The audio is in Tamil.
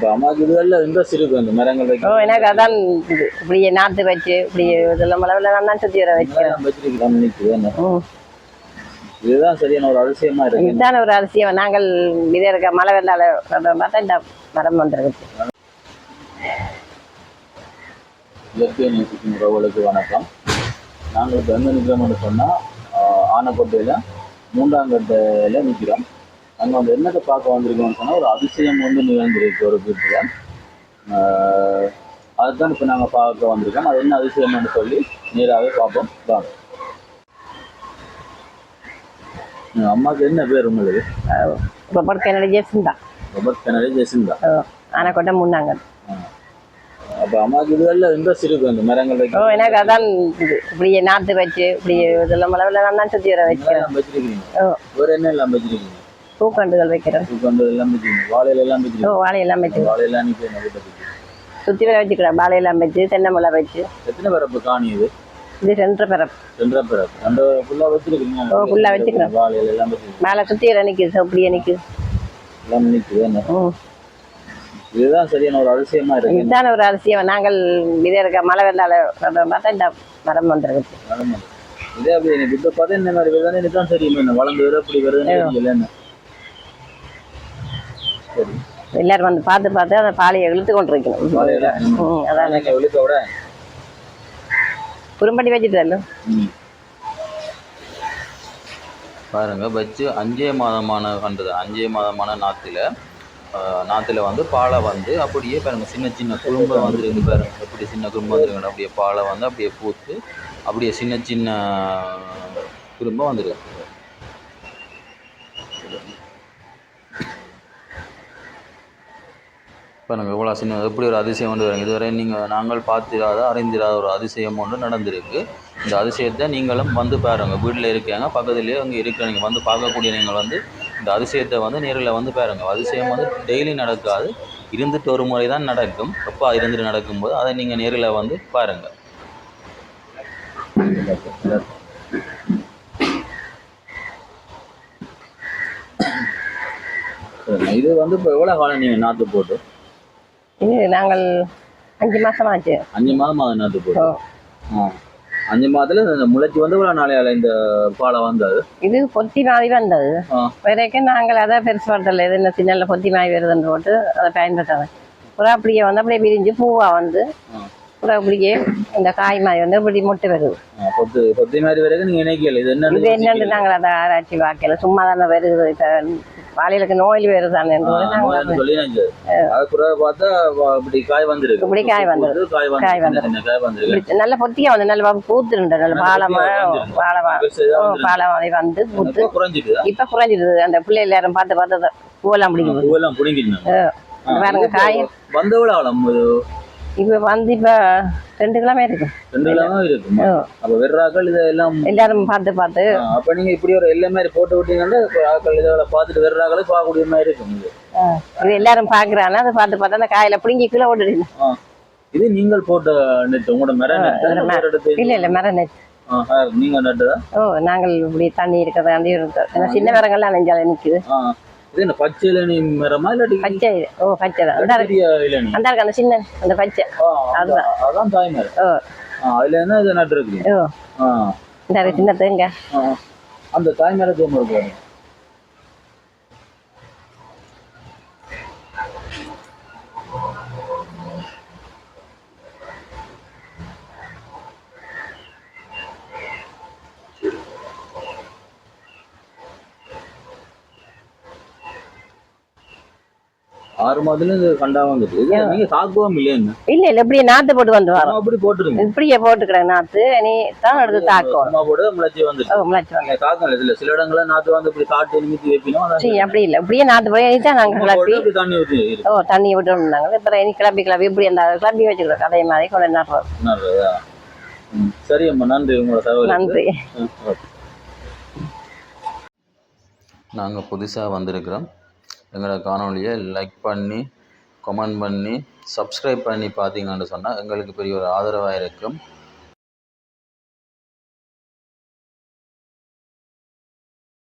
அப்ப அம்மாக்கு இதுல இன்ட்ரெஸ்ட் இருக்கு அந்த மரங்கள் ஓ வைக்க எனக்கு அதான் இது. இப்படியே நாற்று வச்சு இப்படியே இதெல்லாம் மளவில் நான் தான் சுற்றி வர மரம் வச்சிருக்கலாம் நிக்குது என்ன? இதுதான் சரியான ஒரு அதிசயமா இருக்கு. இதுதான் ஒரு அரசியம் நாங்கள் இதே இருக்க மழை வெள்ளால பார்த்தா இந்த மரம் வந்துருக்கு. இயற்கை நேசிக்கும் உறவுகளுக்கு வணக்கம். நாங்கள் இப்போ எங்கே நிற்கிறோம்னு சொன்னால் ஆனக்கோட்டையில் மூன்றாம் கட்டையில் நிற்கிறோம் அங்கே வந்து என்னத்தை பார்க்க வந்திருக்கோம்னு சொன்னால் ஒரு அதிசயம் வந்து நிகழ்ந்திருக்கு ஒரு வீட்டில் அதுதான் இப்போ நாங்கள் பார்க்க வந்திருக்கோம். அது என்ன அதிசயம்னு சொல்லி நேராகவே பார்ப்போம். வாங்க அம்மாவுக்கு என்ன பேர் உங்களுக்கு? என்னோட ஜெஸ்ஸும் தான் ரொபர்ட் கெனடி ஜெசிந்தா ஆனக்கோட்டை முன்னாங்க அப்போ அம்மாவுக்கு இதுல இன்ட்ரெஸ்ட் இருக்கு அந்த மரங்கள் ஓ எனக்கு அதான் இது. இப்படியே நாற்று வச்சு இப்படியே இதெல்லாம் மளவில் நான் தான் சுற்றி வர எல்லாம் வச்சிருக்கீங்க. ஓ வேற என்ன எல்லாம் வச்சிருக்கீங்க? பூக்கண்டுகள் வைக்கிறேன் பூக்கண்டு எல்லாம் வச்சிருக்கீங்க வாழையில எல்லாம் ஓ வாழையெல்லாம் வச்சு வாழையெல்லாம் சுற்றி வர வச்சுக்கிறேன் வாழையெல்லாம் வச்சு தென்னை மலை வச்சு. எத்தனை பரப்பு காணி இது? இது சென்ற பிறப்பு. ரெண்டரை பரப்பு அந்த ஃபுல்லா வச்சிருக்கீங்க. ஓ, ஆ வச்சிருக்கேன். வாழையில எல்லாம் வச்சிருக்கீங்க. மேலே சுற்றி வர நிற்குது அப்படியே நிற்குது எல்லாம் நிற்குது என்ன? இதுதான் சரியான ஒரு அதிசயமா இருக்கு. இதுதான் ஒரு அரசியம் நாங்கள் இதே இருக்க மழை வெள்ளால பார்த்தா இந்த மரம் வந்துருக்கு. இதே அப்படி எனக்கு இப்ப பார்த்தா இந்த மாதிரி வருதுன்னு எனக்கு தான் தெரியும் வளர்ந்து வர அப்படி வருதுன்னு தெரியல எல்லாரும் வந்து பார்த்து பார்த்து அந்த பாலையை இழுத்து கொண்டு இருக்கணும் ம் அதான். குறும்படி வச்சுட்டு. பாருங்க வச்சு அஞ்சே மாதமான கண்டுது அஞ்சே மாதமான நாற்றுல நாற்றுல வந்து பாலை வந்து அப்படியே பாருங்க சின்ன சின்ன குறும்பை வந்துருக்கு பாருங்க. எப்படி சின்ன குறும்பு வந்துருக்கு அப்படியே பாலை வந்து அப்படியே பூத்து அப்படியே சின்ன சின்ன குறும்பை வந்துருக்கு பாருங்க எவ்வளோ சின்ன எப்படி ஒரு அதிசயம் ஒன்று வருங்க. இதுவரை நீங்கள் நாங்கள் பார்த்திராத அறிந்திராத ஒரு அதிசயம் ஒன்று நடந்திருக்கு. இந்த அதிசயத்தை நீங்களும் வந்து பாருங்கள் வீட்டில் இருக்காங்க பக்கத்துலேயே அங்கே இருக்க நீங்கள் வந்து பார்க்கக்கூடிய நீங்கள் வந்து இந்த அதிசயத்தை வந்து நேரில் வந்து பாருங்கள் அதிசயம் வந்து டெய்லி நடக்காது இருந்துட்டு ஒரு முறை தான் நடக்கும் எப்போ இருந்துட்டு நடக்கும்போது அதை நீங்கள் நேரில் வந்து பாருங்கள் இது வந்து இப்போ எவ்வளோ காலம் நீங்கள் நாற்று போட்டு? இது நாங்கள் அஞ்சு மாசம் ஆச்சு. அஞ்சு மாதம் ஓ. ஆ. அஞ்சு மாதத்துல இந்த முளைச்சி வந்து இவ்வளோ நாளையால இந்த பாலை வந்தது? இது பொத்தி மாதிரி வந்தது. வரைக்கும் நாங்கள் அதை பெருசு வரதில்லை இது என்ன சின்ன பொத்தி மாதிரி வருதுன்னு போட்டு அதை பயன்படுத்தாங்க அப்புறம் அப்படியே வந்து அப்படியே விரிஞ்சு பூவாக வந்து. அப்புறம் அப்படியே இந்த காய் மாதிரி வந்து இப்படி முட்டை வருது. ஆ, பொத்து பொத்தி மாதிரி வரைக்கும் நீங்கள் நினைக்கல இது என்னன்னு இது என்னன்னு. நாங்கள் அதை ஆராய்ச்சி வாக்கையில சும்மா தானே வருது. இப்போ வாழைகளுக்கு நோய் வருதானே ஆ, நாங்கள் நோயான்னு சொல்லி. அது பிறகு பார்த்தா இப்படி காய் வந்திருக்கு. இப்படி காய் வந்திருக்கு. காய் காய் வந்து காய் வந்திருக்கு? நல்ல பொத்தியா வந்து நல்ல பூத்துருண்ட. நல்ல பாலமா. பாலமா. பாலமா வந்து பூத்து இப்போ குறைஞ்சிட்டுதா இப்ப குறைஞ்சிடுது அந்த பிள்ளை எல்லாரும் பார்த்து பார்த்து பூவெல்லாம் பிடிக்குது. பூவெல்லாம் பிடிங்கிட்டு பாருங்க காய் வந்தவள ஆழம் இப்ப வந்து இப்ப ரெண்டு கிலோமே இருக்கு. ரெண்டு கிலோ இருக்குமா? ஓ. அப்ப வெர்றாக்கள் இதெல்லாம் எல்லாரும் பார்த்து பார்த்து. அப்ப நீங்க இப்படி ஒரு எல்லை மாதிரி போட்டு விட்டீங்கன்னா ஆக்கள் இதை பார்த்துட்டு வெர்றாக்களை பார்க்கக்கூடிய மாதிரி இருக்கும் இது எல்லாரும் பாக்குறாங்க அதை பார்த்து பார்த்து அந்த காயில பிடுங்கி ஓடிடுது ஆ. இது நீங்கள் போட்ட நெட் உங்களோட மர நெட் மர- இல்ல இல்ல மரம் நெட் ஆ, ஆ, நீங்க நட்டதா ஓ நாங்கள் இப்படி தண்ணி இருக்கிறதாண்டி இருக்கோம் ஏன்னா சின்ன மரங்கள்லாம் நெஞ்சால நிக்குது. ஆ. இது என்ன பச்சை இளநீ மரமா இல்லாட்டி பச்சை இது. ஓ பச்சை தான். அந்த இருக்கு பெரிய இளநீ. அந்த இருக்கு அந்த சின்ன அந்த பச்சை. அந்த- அதான் தாய் மரம். ஓ. அதுல என்ன இதை நட்டுருக்கீங்க? ஓ. ஆ. இந்த இருக்கு சின்ன தேங்க. அந்த தாய் மரத்து ஒன்று இருக்கு ஆறு மாதத்துல கண்டா வந்துட்டு நீங்க தாக்குவோம் இல்லையா இல்ல இல்ல இப்படியே நாத்து போட்டு வந்து வரோம். அப்படி போட்டுருங்க. இப்படியே போட்டுக்கிறேன் நாத்து. நீ தான் எடுத்து தாக்கும். சும்மா போட்டு முளைச்சி வந்துட்டு ஓ முளைச்சு வந்து நீங்க தாக்கம் இல்ல. சில இடங்கள்ல நாத்து வந்து இப்படி காட்டு நிமித்தி சரி. அப்படி இல்ல. இப்படியே நாத்து போய் தான் நாங்க கிளப்பி. தண்ணி ஊற்றி ஓ தண்ணி விட்டுருந்தாங்க அப்புறம் இனி கிளப்பி கிளப்பி. இப்படி அந்த கிளப்பி வச்சுக்கிறோம் அதே மாதிரி கொண்டு நடுறோம். சரி அம்மா நன்றி. உங்களோட தகவல் நன்றி. நாங்கள் புதுசாக வந்திருக்கிறோம். எங்களோட காணொலியை லைக் பண்ணி கமெண்ட் பண்ணி சப்ஸ்கிரைப் பண்ணி பார்த்தீங்கன்னு சொன்னால் எங்களுக்கு பெரிய ஒரு ஆதரவாக இருக்கும்.